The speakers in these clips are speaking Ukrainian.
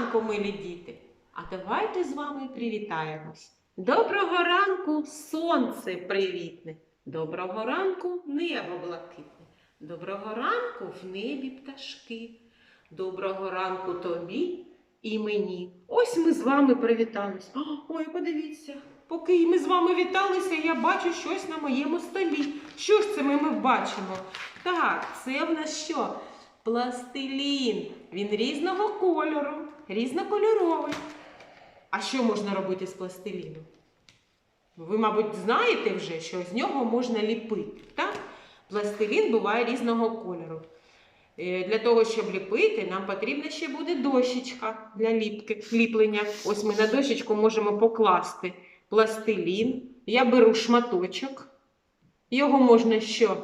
ранку, милі діти! А давайте з вами привітаємось. Доброго ранку, сонце привітне. Доброго ранку, небо блакитне. Доброго ранку в небі пташки. Доброго ранку тобі і мені. Ось ми з вами привітались. Ой, подивіться, поки ми з вами віталися, я бачу щось на моєму столі. Що ж це ми, ми бачимо? Так, це в нас що? Пластилін. Він різного кольору, різнокольоровий. А що можна робити з пластиліну? Ви, мабуть, знаєте вже, що з нього можна ліпити. Так? Пластилін буває різного кольору. Е, Для того, щоб ліпити, нам потрібна ще буде дощечка для ліпки, ліплення. Ось ми на дощечку можемо покласти пластилін. Я беру шматочок. Його можна що?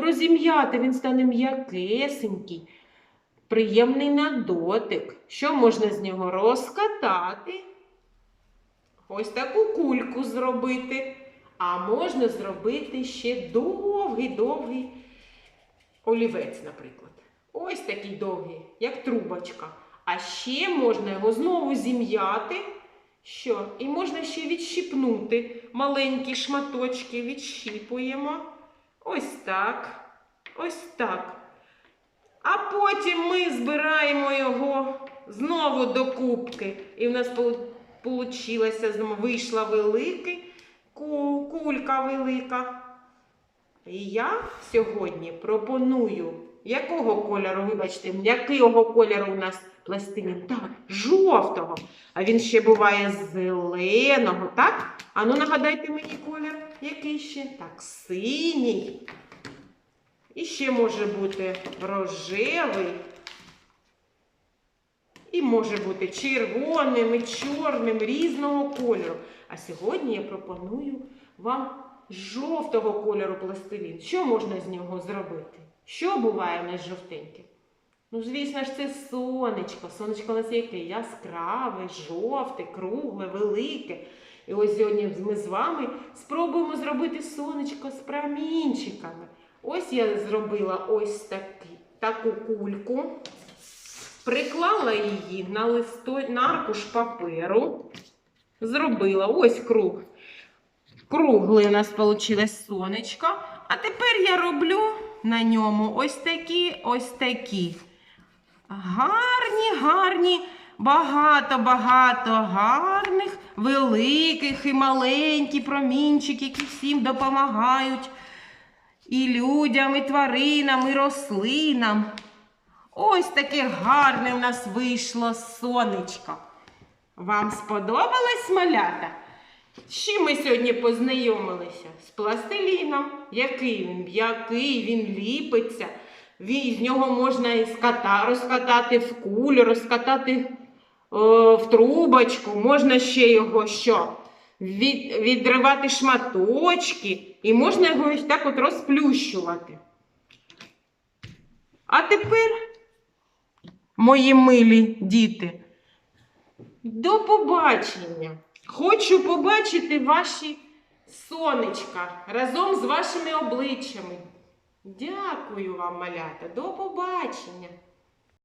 Розім'яти, він стане м'якесенький, приємний на дотик. Що можна з нього розкатати? Ось таку кульку зробити. А можна зробити ще довгий-довгий олівець, наприклад. Ось такий довгий, як трубочка. А ще можна його знову зім'яти. Що? І можна ще відщипнути маленькі шматочки, відщіпуємо. Ось так. Ось так. А потім ми збираємо його знову до кубки. І в нас вийшла, вийшла велика кулька велика. І я сьогодні пропоную, якого кольору, вибачте, якого кольору у нас пластилін? Так, жовтого. А він ще буває зеленого, так? А ну нагадайте мені колір, який ще? Так, синій. І ще може бути рожевий. І може бути червоним і чорним різного кольору. А сьогодні я пропоную вам жовтого кольору пластилін. Що можна з нього зробити? Що буває в нас жовтеньке? Ну, звісно ж, це сонечко. Сонечко у нас яке? Яскраве, жовте, кругле, велике. І ось сьогодні ми з вами спробуємо зробити сонечко з промінчиками. Ось я зробила ось таки, таку кульку, приклала її на, листо, на аркуш паперу, зробила ось круг. Круглий у нас вийшло сонечко. А тепер я роблю на ньому ось такі, ось такі. Гарні, гарні, багато-багато гарних, великих і маленьких промінчик, які всім допомагають. І людям, і тваринам, і рослинам. Ось таке гарне у нас вийшло сонечко. Вам сподобалось малята? З чим ми сьогодні познайомилися? З пластиліном. Який він? М'який, він ліпиться. З нього можна і ската, розкатати в кулю, розкатати о, в трубочку. Можна ще його що? Від, відривати шматочки. І можна його ось так от розплющувати. А тепер, мої милі діти, до побачення! Хочу побачити ваші сонечка разом з вашими обличчями. Дякую вам, малята. До побачення.